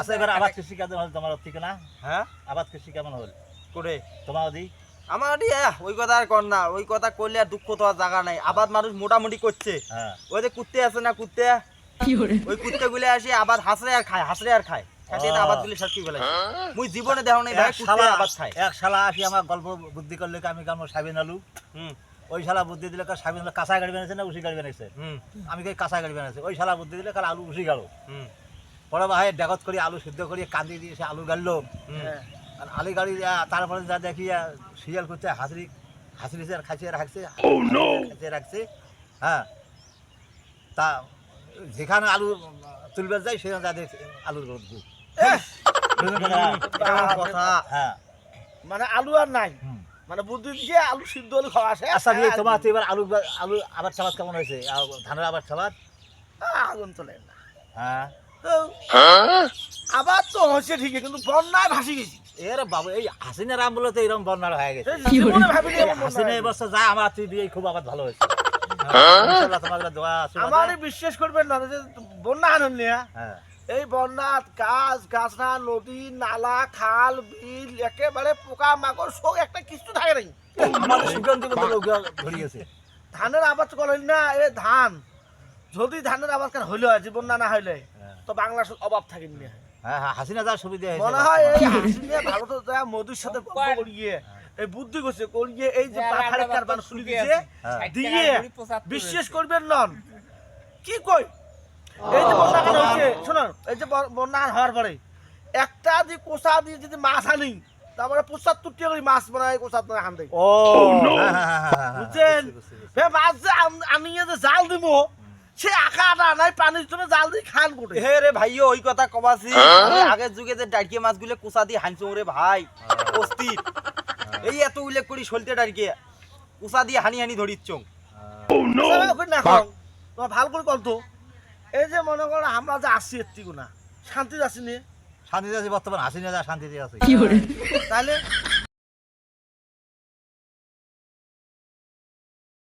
আচ্ছা এবার আবাদ কৃষি কেমন হল তোমার ঠিক না? হ্যাঁ? আবাদ কৃষি কেমন হল? করে তোমার ওদি আমার ওই কথা আর কর না। ওই কথা করলে আর দুঃখ তো আর জায়গা নাই। আবাদ মানুষ মোটামুটি করছে। হ্যাঁ। ওই যে কুত্তে আছে না কুত্তে? ওই কুত্তে গুলো আসে আবাদ হাসরে আর খায় হাসরে আর খায়। মুই জীবনে দেখো নাই ভাই শালা আবাদ খায়। এক শালা আসি আমার গল্প বুদ্ধি করলে আমি কেমন সাবিন আলু? হুম। ওই শালা বুদ্ধি দিলে সাবিন কাঁচা গাড়ি বানাইছে না উসি গাড়ি বানাইছে হুম। আমি কই কাঁচা গাড়ি বানাইছে ওই শালা বুদ্ধি দিলে কাল আলু উসি গেল? হুম। পরে ভাই ডেগত করে আলু সিদ্ধ করে কান্দি দিয়ে সে আলু গাড়লো। হুম। আর আলু গাড়ি তারপরে যা দেখি সিরিয়াল করছে হাসরি হাসরি আর খাইছে আর হাঁকছে খাইছে রাখছে হ্যাঁ। তা যেখানে আলু তুলবে যায় সেখানে যা দেখছে আলুর কথা। হ্যাঁ। মানে আলু আর নাই। মানে বুদ্ধি দিয়ে আলু সিদ্ধ আলু খাওয়া আসে। আচ্ছা বিয়ে তোমার তো এবার আলু আলু আবার চাবাদ কেমন হয়েছে? আর ধানের আবার চাবাদ? আগুন তোলে না। হ্যাঁ। আবার তো হচ্ছে ঠিকই কিন্তু বন্যায় ভাসি গেছি। এর বাবু এই হাসিনা রাম বলে তো এরকম বন্যার হয়ে গেছে। জীবনে বন্যা হাসিনা এবছর যা আমার তুই দিয়ে খুব আবার ভালো হয়েছে। দোয়া আছে আমার বিশ্বাস করবেন না বন্যা আনন্দ হ্যাঁ? এই বন্যাত গাছ গাছনা নদী নালা খাল বিল একেবারে পোকা মাকড় সব একটা কিছু থাকে নাই। ধানের আবাদ করেন না এ ধান। যদি ধানের আবাদ হইলে হয় যে বন্যা না হইলে। হ্যাঁ। তো বাংলাদেশের অভাব থাকে না হ্যাঁ হ্যাঁ হাসিনা সুবিধা হয়েছে মনে হয় এই হাসিনে ভারতে যা মোদির সাথে গল্প করিয়ে এই বুদ্ধি করছে করিয়ে এই যে পাখাড়ে কারবার খুলে দিয়েছে হ্যাঁ। দিয়ে বিশ্বাস করবেন নন। কি কই? এই যে বন্যা কেন শোনো এই যে বন্যা হওয়ার পরে একটা দিয়ে কোষা দিয়ে যদি মাছ আনি তারপরে পঁচাত্তর টাকা করে মাছ বানায় কোষা আন দেয় ও হ্যাঁ, হ্যাঁ, হ্যাঁ, হ্যাঁ, হ্যাঁ, বুঝছেন? মাছ যে আন- আনিয়ে যে জাল দিব সে আঁকাটা নাই পানির জন্য জাল দিয়ে খান করে হে রে ভাইও ওই কথা কবাসি আগের যুগে যে ডাইকে মাছগুলো কুচা দিয়ে হানছো রে ভাই অস্থির। এই এত উল্লেখ করি সলতে ডাইকে কুচা দিয়ে হানি হানি ধরিচ্ছ। সারা ওখানে না। তোমার ভালো করে কল তো। এই যে মনে করো আমরা যে আসছি এর থেকে না শান্তি নিয়ে শান্তিতে আছে বর্তমান হাসিনা যা শান্তিতে আছে। তাহলে